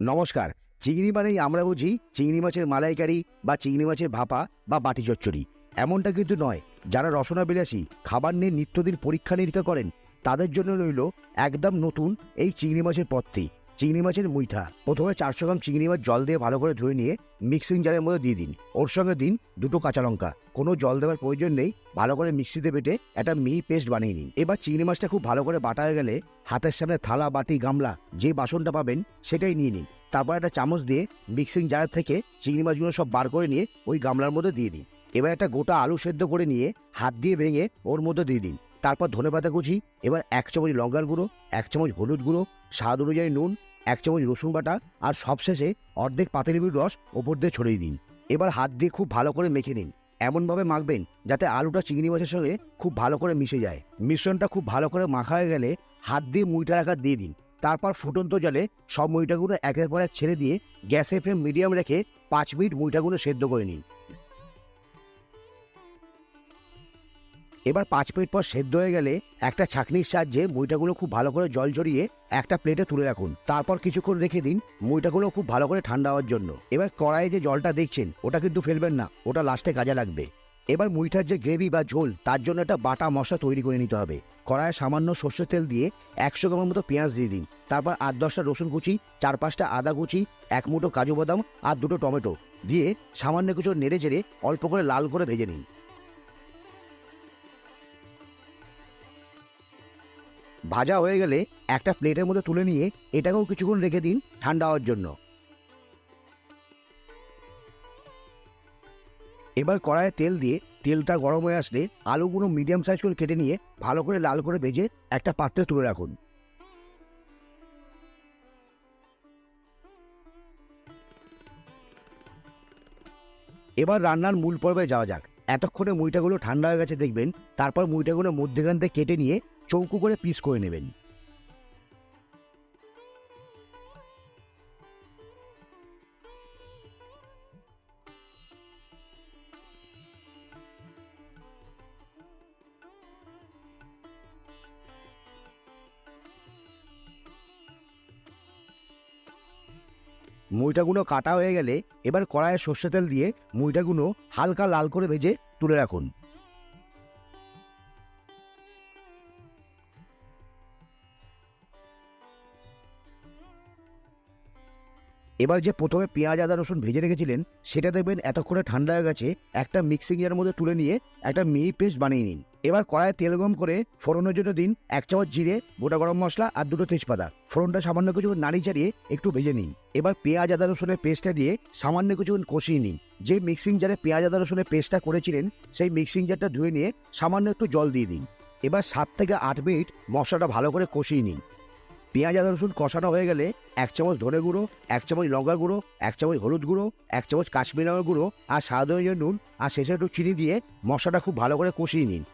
নমস্কার, চিংড়ি মানেই আমরা বুঝি চিংড়ি মাছের মালাইকারি বা চিংড়ি মাছের ভাপা বা বাটি চচ্চড়ি। এমনটা কিন্তু নয়, যারা রসনা বিলাসী খাবার নিয়ে নিত্যদিন পরীক্ষা নিরীক্ষা করেন, তাদের জন্য রইল একদম নতুন এই চিংড়ি মাছের পথটি চিংড়ি মাছের মুইঠা। প্রথমে চারশো গ্রাম চিংড়ি মাছ জল দিয়ে ভালো করে ধুয়ে নিয়ে মিক্সিং জারের মধ্যে দিয়ে দিন। ওর সঙ্গে দিন দুটো কাঁচা লঙ্কা। কোনো জল দেওয়ার প্রয়োজন নেই। ভালো করে মিক্সিতে বেটে একটা মিহি পেস্ট বানিয়ে নিন। এবার চিংড়ি মাছটা খুব ভালো করে বাটা হয়ে গেলে হাতের সামনে থালা, বাটি, গামলা যে বাসনটা পাবেন সেটাই নিয়ে নিন। তারপর একটা চামচ দিয়ে মিক্সিং জার থেকে চিংড়ি মাছগুলো সব বার করে নিয়ে ওই গামলার মধ্যে দিয়ে দিন। এবার একটা গোটা আলু সেদ্ধ করে নিয়ে হাত দিয়ে ভেঙে ওর মধ্যে দিয়ে দিন। তারপর ধনেপাতা কুচি, এবার এক চামচ লঙ্কার গুঁড়ো, এক চামচ হলুদ গুঁড়ো, স্বাদ অনুযায়ী নুন এক চামচ রসুন বাটা আর সবশেষে অর্ধেক পাতিলেবুর রস ওপর দিয়ে ছড়িয়ে দিন। এবার হাত দিয়ে খুব ভালো করে মেখে নিন। এমনভাবে মাখবেন যাতে আলুটা চিংড়ি মাছের সঙ্গে খুব ভালো করে মিশে যায়। মিশ্রণটা খুব ভালো করে মাখা হয়ে গেলে হাত দিয়ে মুইটার আকার দিয়ে দিন। তারপর ফুটন্ত জলে সব মুইটাগুলো একের পর এক ছেড়ে দিয়ে গ্যাসের ফ্লেম মিডিয়াম রেখে পাঁচ মিনিট মুইটাগুলো সেদ্ধ করে নিন। এবার পাঁচ মিনিট পর সেদ্ধ হয়ে গেলে একটা ছাঁকনির সাহায্যে মুইটাগুলো খুব ভালো করে জল ঝরিয়ে একটা প্লেটে তুলে রাখুন। তারপর কিছুক্ষণ রেখে দিন মুইটাগুলো খুব ভালো করে ঠান্ডা হওয়ার জন্য। এবার কড়াইয়ে যে জলটা দেখছেন, ওটা কিন্তু ফেলবেন না, ওটা লাস্টে কাজে লাগবে। এবার মুইটার যে গ্রেভি বা ঝোল, তার জন্য একটা বাটা মশলা তৈরি করে নিতে হবে। কড়াইয়ে সামান্য সর্ষের তেল দিয়ে একশো গ্রামের মতো পেঁয়াজ দিয়ে দিন। তারপর আট দশটা রসুন কুচি, চার পাঁচটা আদা কুচি, এক মুঠো কাজু বাদাম আর দুটো টমেটো দিয়ে সামান্য কিছু নেড়ে চেড়ে অল্প করে লাল করে ভেজে নিন। ভাজা হয়ে গেলে একটা প্লেটের মধ্যে তুলে নিয়ে এটাকেও কিছুক্ষণ রেখে দিন ঠান্ডা হওয়ার জন্য। এবার কড়াইয়ে তেল দিয়ে তেলটা গরম হয়ে আসলে আলুগুলো মিডিয়াম সাইজ করে কেটে নিয়ে ভালো করে লাল করে ভেজে একটা পাত্রে তুলে রাখুন। এবার রান্নার মূল পর্বে যাওয়া যাক। এতক্ষণে মুইটাগুলো ঠান্ডা হয়ে গেছে দেখবেন, তারপর মুইটাগুলো মধ্যেখান থেকে কেটে নিয়ে চৌকো করে পিস করে নেবেন। মুইটাগুলো কাটা হয়ে গেলে এবার কড়াইয়ে সর্ষে তেল দিয়ে মুইটাগুলো হালকা লাল করে ভেজে তুলে রাখুন। এবার যে প্রথমে পেঁয়াজ, আদা, রসুন ভেজে রেখেছিলেন, সেটা দেখবেন এতক্ষণে ঠান্ডা হয়ে গেছে, একটা মিক্সিং এর মধ্যে তুলে নিয়ে একটা মিহি পেস্ট বানিয়ে নিন। এবার কড়াইয়ে তেল গরম করে ফোড়নের জন্য দিন এক চামচ জিরে, গোটা গরম মশলা আর দুটো তেজপাতা। ফোড়নটা সামান্য কিছু নাড়ি চাড়িয়ে একটু ভেজে নিন। এবার পেঁয়াজ, আদা, রসুনের পেস্টটা দিয়ে সামান্য কিছুক্ষণ কষিয়ে নিন। যে মিক্সিং জারে পেঁয়াজ, আদা, রসুনের পেস্টটা করেছিলেন, সেই মিক্সিং জারটা ধুয়ে নিয়ে সামান্য একটু জল দিয়ে দিন। এবার সাত থেকে আট মিনিট মশলাটা ভালো করে কষিয়ে নিন। পেঁয়াজ আদা রসুন কষানো হয়ে গেলে এক চামচ ধনে গুঁড়ো, এক চামচ লঙ্কার গুঁড়ো, এক চামচ হলুদ গুঁড়ো, এক চামচ কাশ্মীর লঙ্কার গুঁড়ো আর স্বাদ নুন আর শেষে একটু চিনি দিয়ে মশলাটা খুব ভালো করে কষিয়ে নিন।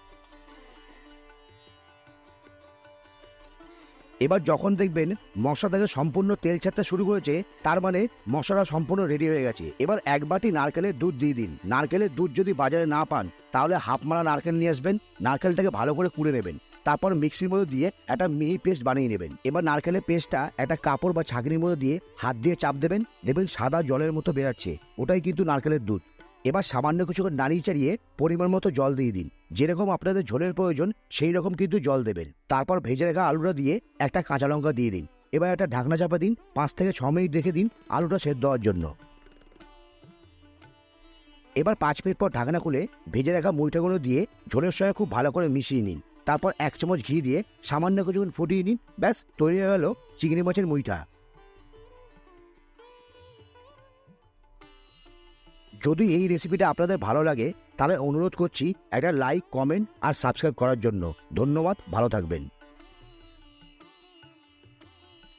এবার যখন দেখবেন মশলা থেকে সম্পূর্ণ তেল ছাড়তে শুরু করেছে, তার মানে মশলাটা সম্পূর্ণ রেডি হয়ে গেছে। এবার এক বাটি নারকেলের দুধ দিয়ে দিন। নারকেলের দুধ যদি বাজারে না পান, তাহলে হাফ মারা নারকেল নিয়ে আসবেন। নারকেলটাকে ভালো করে কুড়ে নেবেন। তারপর মিক্সির মধ্যে দিয়ে একটা মিহি পেস্ট বানিয়ে নেবেন। এবার নারকেলের পেস্টটা একটা কাপড় বা ছাঁকনির মধ্যে দিয়ে হাত দিয়ে চাপ দেবেন। দেখবেন সাদা জলের মতো বেরাচ্ছে। ওটাই কিন্তু নারকেলের দুধ। এবার সামান্য কিছু করে নাড়িয়ে চাড়িয়ে পরিমাণ মতো জল দিয়ে দিন। যেরকম আপনাদের ঝোলের প্রয়োজন, সেই রকম কিন্তু জল দেবেন। তারপর ভেজে রাখা আলুটা দিয়ে একটা কাঁচা লঙ্কা দিয়ে দিন। এবার একটা ঢাকনা চাপা দিন, পাঁচ থেকে ছ মিনিট রেখে দিন আলুটা সেদ্ধ হওয়ার জন্য। এবার পাঁচ মিনিট পর ঢাকনা খুলে ভেজে রাখা মুইটাগুলো দিয়ে ঝোলের সঙ্গে খুব ভালো করে মিশিয়ে নিন। তারপর এক চামচ ঘি দিয়ে সামান্য কিছুক্ষণ ফুটিয়ে নিন। ব্যাস, তৈরি হয়ে গেল চিংড়ি মাছের মুইটা যদি এই রেসিপিটা আপনাদের ভালো লাগে, তাহলে অনুরোধ করছি একটা লাইক কমেন্ট আর সাবস্ক্রাইব করার জন্য। ধন্যবাদ, ভালো থাকবেন।